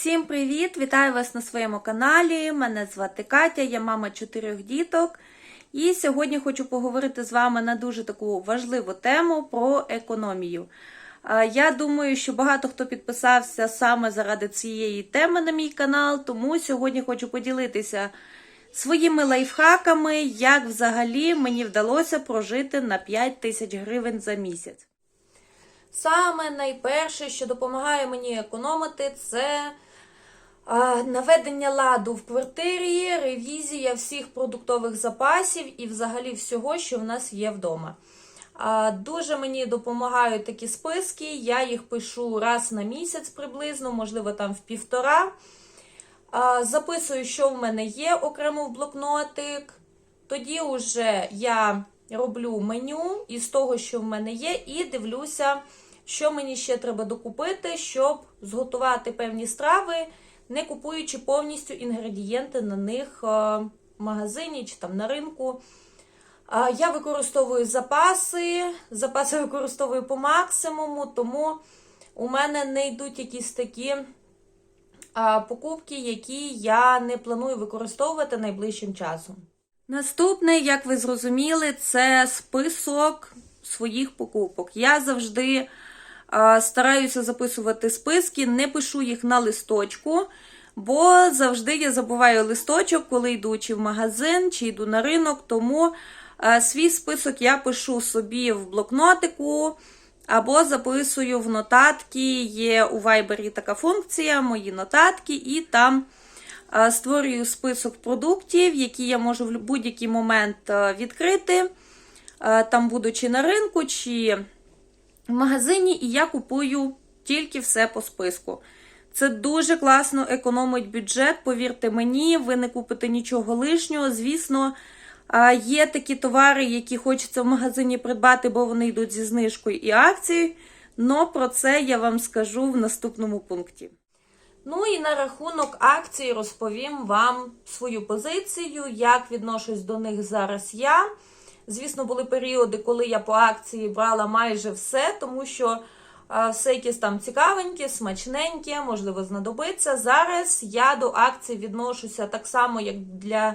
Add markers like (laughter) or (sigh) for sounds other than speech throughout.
Всім привіт! Вітаю вас на своєму каналі. Мене звати Катя, я мама чотирьох діток. І сьогодні хочу поговорити з вами на дуже таку важливу тему про економію. Я думаю, що багато хто підписався саме заради цієї теми на мій канал, тому сьогодні хочу поділитися своїми лайфхаками, як взагалі мені вдалося прожити на 5 тисяч гривень за місяць. Саме найперше, що допомагає мені економити, це наведення ладу в квартирі, ревізія всіх продуктових запасів і взагалі всього, що в нас є вдома. Дуже мені допомагають такі списки. Я їх пишу раз на місяць приблизно, можливо, там в півтора. Записую, що в мене є окремо в блокнотик. Тоді вже я роблю меню із того, що в мене є, і дивлюся, що мені ще треба докупити, щоб зготувати певні страви, не купуючи повністю інгредієнти на них в магазині чи там на ринку. Я використовую запаси, запаси (laughs) використовую по максимуму, тому у мене не йдуть якісь такі покупки, які я не планую використовувати найближчим часом. Наступне, як ви зрозуміли, це список своїх покупок. Я завжди стараюся записувати списки, не пишу їх на листочку, бо завжди я забуваю листочок, коли йду чи в магазин, чи йду на ринок. Тому свій список я пишу собі в блокнотику. Або записую в нотатки, є у Viber така функція, мої нотатки, і там е, створюю список продуктів, які я можу в будь-який момент е, відкрити, е, там будучи на ринку чи в магазині, і я купую тільки все по списку. Це дуже класно економить бюджет, повірте мені, ви не купите нічого лишнього. Звісно, Є такі товари, які хочеться в магазині придбати, бо вони йдуть зі знижкою і акцією. Но про це я вам скажу в наступному пункті. Ну і на рахунок акцій розповім вам свою позицію, як відношусь до них зараз я. Звісно, були періоди, коли я по акції брала майже все, тому що все якесь там цікавеньке, смачненьке, можливо, знадобиться. Зараз я до акцій відношуся так само, як для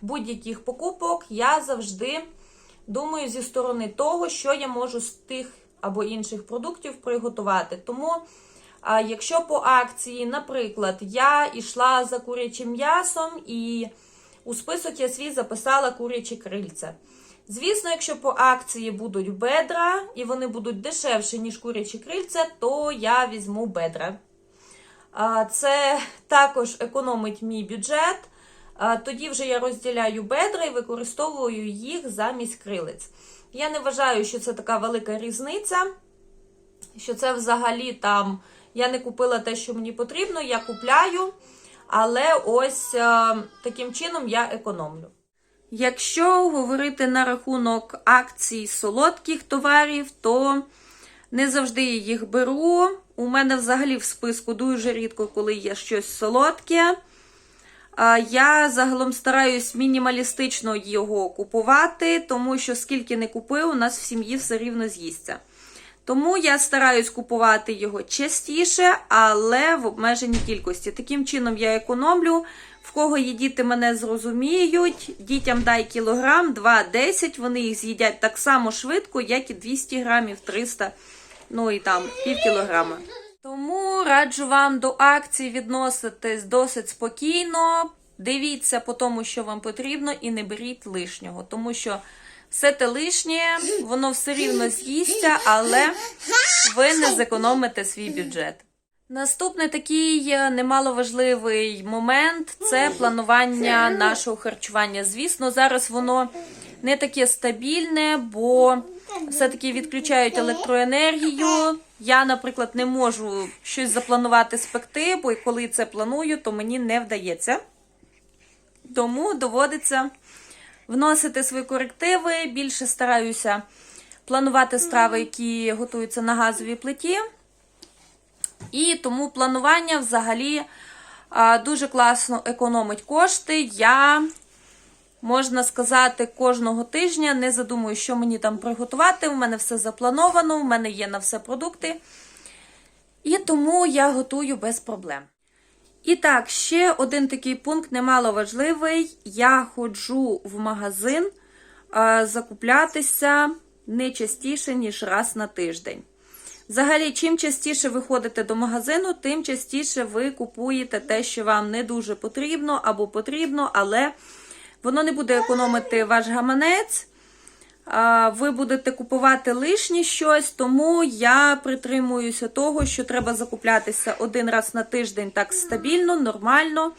будь-яких покупок, я завжди думаю зі сторони того, що я можу з тих або інших продуктів приготувати. Тому, якщо по акції, наприклад, я йшла за курячим м'ясом і у список я свій записала курячі крильця. Звісно, якщо по акції будуть бедра, і вони будуть дешевші, ніж курячі крильця, то я візьму бедра. Це також економить мій бюджет. Тоді вже я розділяю бедра і використовую їх замість крилиць. Я не вважаю, що це така велика різниця, що це взагалі там я не купила те, що мені потрібно, я купляю, але ось таким чином я економлю. Якщо говорити на рахунок акцій солодких товарів, то не завжди їх беру. У мене взагалі в списку дуже рідко, коли є щось солодке. Я загалом стараюсь мінімалістично його купувати, тому що скільки не купив, у нас в сім'ї все рівно з'їсться. Тому я стараюсь купувати його частіше, але в обмеженій кількості. Таким чином я економлю. В кого є діти, мене зрозуміють. Дітям дай кілограм, 2-10, вони їх з'їдять так само швидко, як і 200 грамів, 300, ну і там пів кілограма. Тому раджу вам до акцій відноситись досить спокійно. Дивіться по тому, що вам потрібно, і не беріть лишнього, тому що все те лишнє, воно все рівно з'їсться, але ви не зекономите свій бюджет. Наступний такий немаловажливий момент це планування нашого харчування. Звісно, зараз воно не таке стабільне, бо все-таки відключають електроенергію. Я, наприклад, не можу щось запланувати спекти, бо коли це планую, то мені не вдається. Тому доводиться вносити свої корективи. Більше стараюся планувати страви, які готуються на газовій плиті. І тому планування взагалі дуже класно економить кошти. Я можна сказати, кожного тижня не задумую, що мені там приготувати. У мене все заплановано, у мене є на все продукти. І тому я готую без проблем. І так, ще один такий пункт немало важливий. Я ходжу в магазин закуплятися не частіше, ніж раз на тиждень. Взагалі, чим частіше ви ходите до магазину, тим частіше ви купуєте те, що вам не дуже потрібно або потрібно, але воно не буде економити ваш гаманець. Ви будете купувати лишнє щось, тому я притримуюся того, що треба закуплятися один раз на тиждень так стабільно, нормально.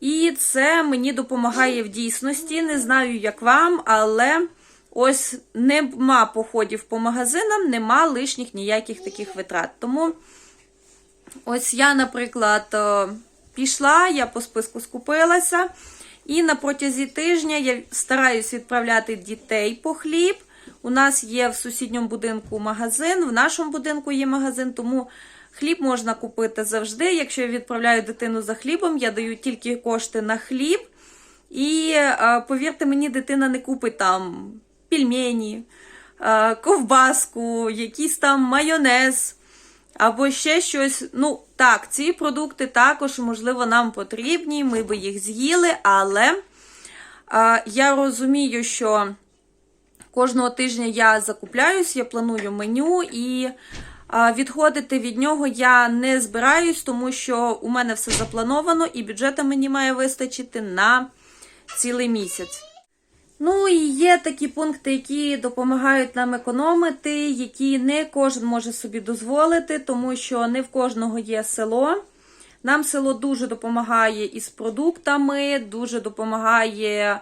І це мені допомагає в дійсності. Не знаю, як вам, але ось нема походів по магазинам, нема лишніх ніяких таких витрат. Тому ось я, наприклад, е, пішла, я по списку скупилася. І на протязі тижня я стараюсь відправляти дітей по хліб. У нас є в сусідньому будинку магазин, в нашому будинку є магазин, тому хліб можна купити завжди. Якщо я відправляю дитину за хлібом, я даю тільки кошти на хліб. І е, повірте мені, дитина не купить там пельмені, е, ковбаску, якийсь там майонез. Або ще щось. Ну, так, ці продукти також, можливо, нам потрібні, ми би їх з'їли, але а, я розумію, що кожного тижня я закупляюсь, я планую меню і відходити від нього я не збираюсь, тому що у мене все заплановано і бюджету мені має вистачити на цілий місяць. Ну і є такі пункти, які допомагають нам економити, які не кожен може собі дозволити, тому що не в кожного є село. Нам село дуже допомагає із продуктами, дуже допомагає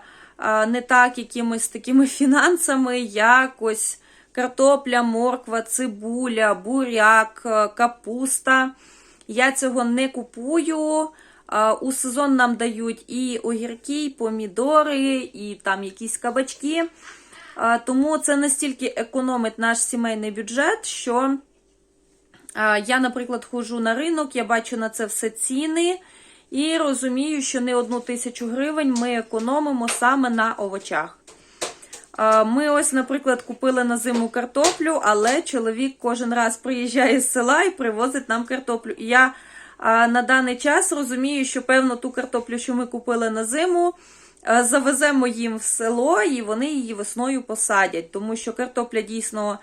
не так якимись такими (laughs) фінансами, як ось картопля, морква, цибуля, буряк, капуста. Я цього не купую. У сезон нам дають і огірки, і помідори, і там якісь кабачки. Тому це настільки економить наш сімейний бюджет, що я, наприклад, ходжу на ринок, я бачу на це все ціни і розумію, що не одну тисячу гривень ми економимо саме на овочах. Ми ось, наприклад, купили на зиму картоплю, але чоловік кожен раз приїжджає з села і привозить нам картоплю. І я а на даний час розумію, що певно ту картоплю, що ми купили на зиму, завеземо їм в село і вони її весною посадять. Тому що картопля дійсно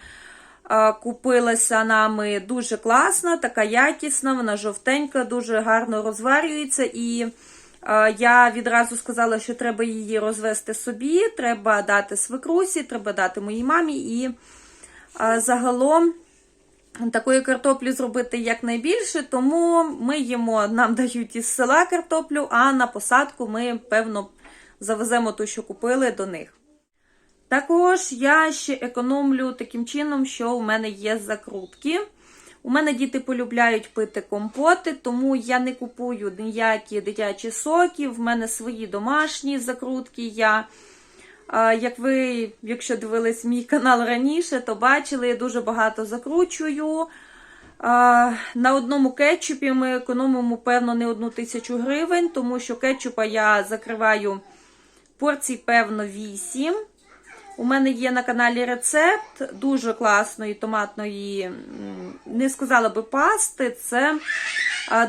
купилася нами дуже класна, така якісна, вона жовтенька, дуже гарно розварюється. І я відразу сказала, що треба її розвести собі, треба дати свекрусі, треба дати моїй мамі. І загалом такої картоплі зробити якнайбільше, тому ми їмо, нам дають із села картоплю, а на посадку ми, певно, завеземо ту, що купили до них. Також я ще економлю таким чином, що у мене є закрутки. У мене діти полюбляють пити компоти, тому я не купую ніякі дитячі соки. В мене свої домашні закрутки. Я як ви, якщо дивились мій канал раніше, то бачили, я дуже багато закручую. На одному кетчупі ми економимо, певно, не одну тисячу гривень, тому що кетчупа я закриваю порцій, певно, 8. У мене є на каналі рецепт дуже класної томатної, не сказала би пасти. Це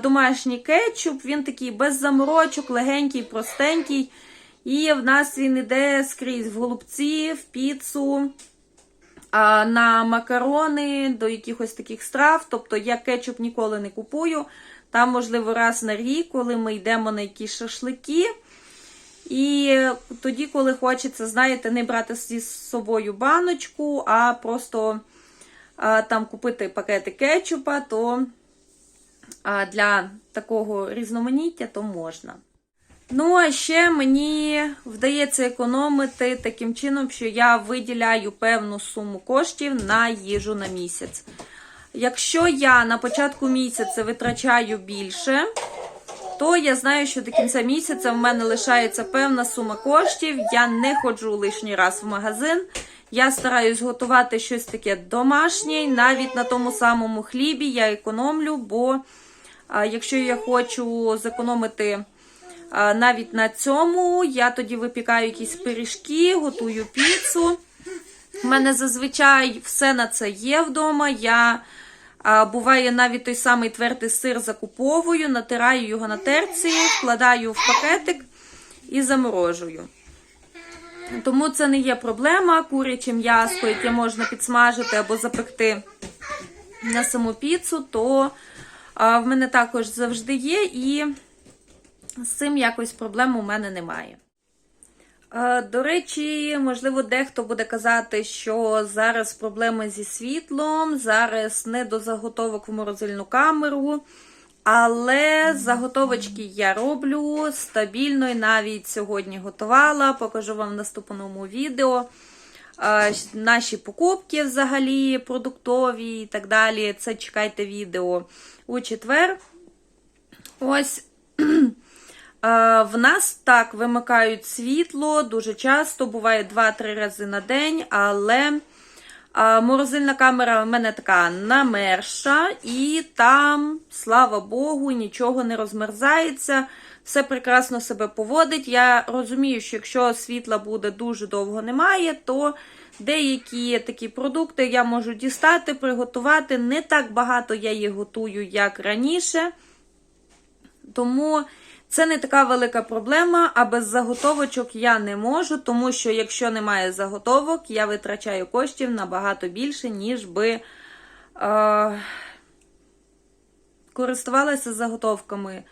домашній кетчуп, він такий без заморочок, легенький, простенький. І в нас він іде скрізь в голубці, в піцу, на макарони, до якихось таких страв. Тобто я кетчуп ніколи не купую. Там, можливо, раз на рік, коли ми йдемо на якісь шашлики. І тоді, коли хочеться, знаєте, не брати зі собою баночку, а просто а, там купити пакети кетчупа, то а, для такого різноманіття то можна. Ну, а ще мені вдається економити таким чином, що я виділяю певну суму коштів на їжу на місяць. Якщо я на початку місяця витрачаю більше, то я знаю, що до кінця місяця в мене лишається певна сума коштів. Я не ходжу лишній раз в магазин. Я стараюсь готувати щось таке домашнє, навіть на тому самому хлібі я економлю, бо якщо я хочу зекономити. Навіть на цьому я тоді випікаю якісь пиріжки, готую піцу. У мене зазвичай все на це є вдома. Я буває навіть той самий твердий сир закуповую, натираю його на терці, вкладаю в пакетик і заморожую. Тому це не є проблема. Куряче м'ясо, яке можна підсмажити або запекти на саму піцу, то в мене також завжди є, і з цим якось проблем у мене немає. Е, До речі, можливо, дехто буде казати, що зараз проблеми зі світлом, зараз не до заготовок в морозильну камеру. Але заготовочки я роблю стабільно і навіть сьогодні готувала. Покажу вам в наступному відео. Е, Наші покупки взагалі продуктові і так далі. Це чекайте відео у четвер. Ось. В нас так вимикають світло дуже часто, буває 2-3 рази на день, але морозильна камера в мене така намерша, і там, слава Богу, нічого не розмерзається, все прекрасно себе поводить. Я розумію, що якщо світла буде дуже довго немає, то деякі такі продукти я можу дістати, приготувати. Не так багато я їх готую, як раніше. Тому це не така велика проблема, а без заготовочок я не можу, тому що якщо немає заготовок, я витрачаю коштів набагато більше, ніж би е, користувалася заготовками.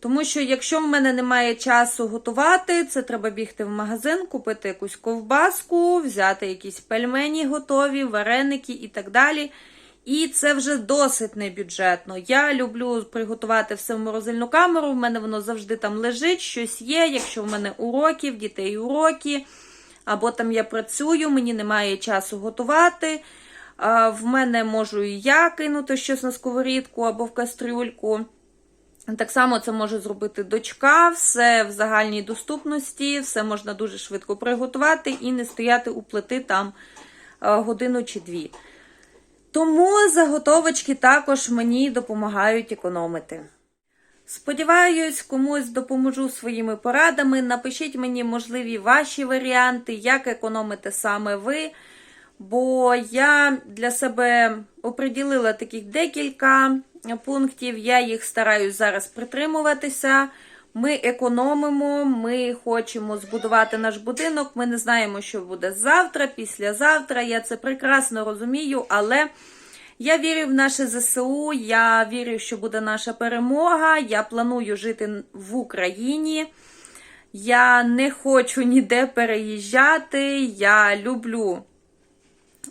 Тому що, якщо в мене немає часу готувати, це треба бігти в магазин, купити якусь ковбаску, взяти якісь пельмені готові, вареники і так далі. І це вже досить небюджетно. Я люблю приготувати все в морозильну камеру. В мене воно завжди там лежить, щось є. Якщо в мене уроки, в дітей уроки, або там я працюю, мені немає часу готувати. В мене можу і я кинути щось на сковорідку або в кастрюльку. Так само це може зробити дочка, все в загальній доступності, все можна дуже швидко приготувати і не стояти у плити там годину чи дві. Тому заготовочки також мені допомагають економити. Сподіваюсь, комусь допоможу своїми порадами. Напишіть мені можливі ваші варіанти, як економите саме ви. Бо я для себе оприділила таких декілька пунктів, я їх стараюсь зараз притримуватися. Ми економимо, ми хочемо збудувати наш будинок. Ми не знаємо, що буде завтра, післязавтра. Я це прекрасно розумію, але я вірю в наше ЗСУ. Я вірю, що буде наша перемога. Я планую жити в Україні. Я не хочу ніде переїжджати. Я люблю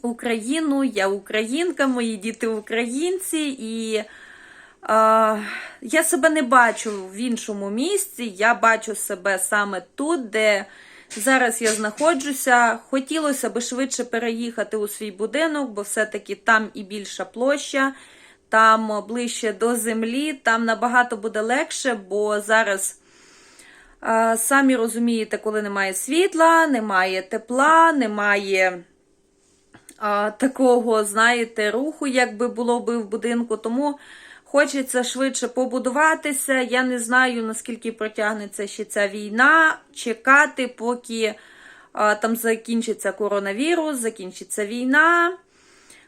Україну, я українка, мої діти українці і. Я себе не бачу в іншому місці, я бачу себе саме тут, де зараз я знаходжуся. Хотілося б швидше переїхати у свій будинок, бо все-таки там і більша площа, там ближче до землі, там набагато буде легше, бо зараз. Самі розумієте, коли немає світла, немає тепла, немає а, такого, знаєте, руху, як би було би в будинку. Тому Хочеться швидше побудуватися. Я не знаю, наскільки протягнеться ще ця війна. Чекати, поки а, там закінчиться коронавірус, закінчиться війна.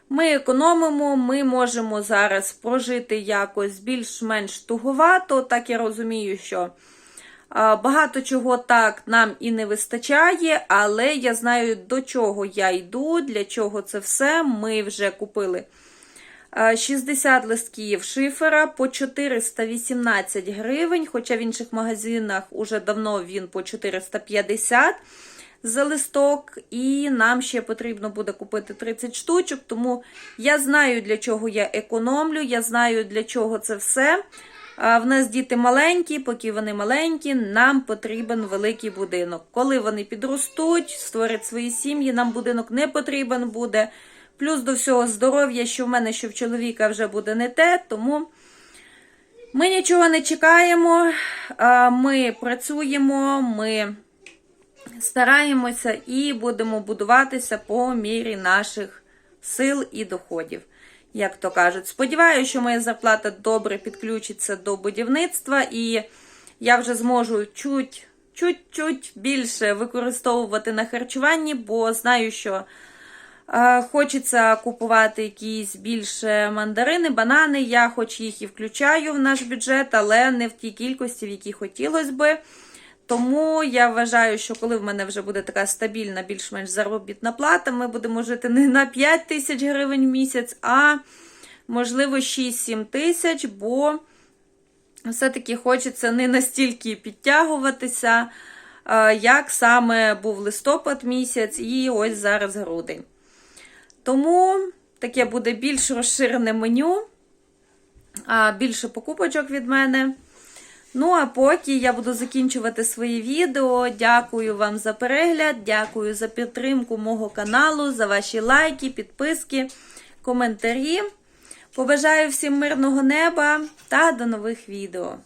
Ми економимо, ми можемо зараз прожити якось більш-менш туговато. Так я розумію, що а, багато чого так нам і не вистачає, але я знаю, до чого я йду, для чого це все. Ми вже купили. 60 листків шифера по 418 гривень, хоча в інших магазинах уже давно він по 450 за листок, і нам ще потрібно буде купити 30 штучок, тому я знаю, для чого я економлю, я знаю, для чого це все. В нас діти маленькі, поки вони маленькі, нам потрібен великий будинок. Коли вони підростуть, створять свої сім'ї, нам будинок не потрібен буде. Плюс до всього здоров'я, що в мене, що в чоловіка вже буде не те, тому ми нічого не чекаємо, ми працюємо, ми стараємося і будемо будуватися по мірі наших сил і доходів, як то кажуть. Сподіваюся, що моя зарплата добре підключиться до будівництва, і я вже зможу чуть, чуть-чуть більше використовувати на харчуванні, бо знаю, що. Е, Хочеться купувати якісь більше мандарини, банани. Я хоч їх і включаю в наш бюджет, але не в тій кількості, в якій хотілося би. Тому я вважаю, що коли в мене вже буде така стабільна, більш-менш заробітна плата, ми будемо жити не на 5 тисяч гривень в місяць, а можливо 6-7 тисяч, бо все-таки хочеться не настільки підтягуватися, е, як саме був листопад місяць і ось зараз грудень. Тому таке буде більш розширене меню, більше покупочок від мене. Ну, а поки я буду закінчувати своє відео. Дякую вам за перегляд, дякую за підтримку мого каналу, за ваші лайки, підписки, коментарі. Побажаю всім мирного неба та до нових відео.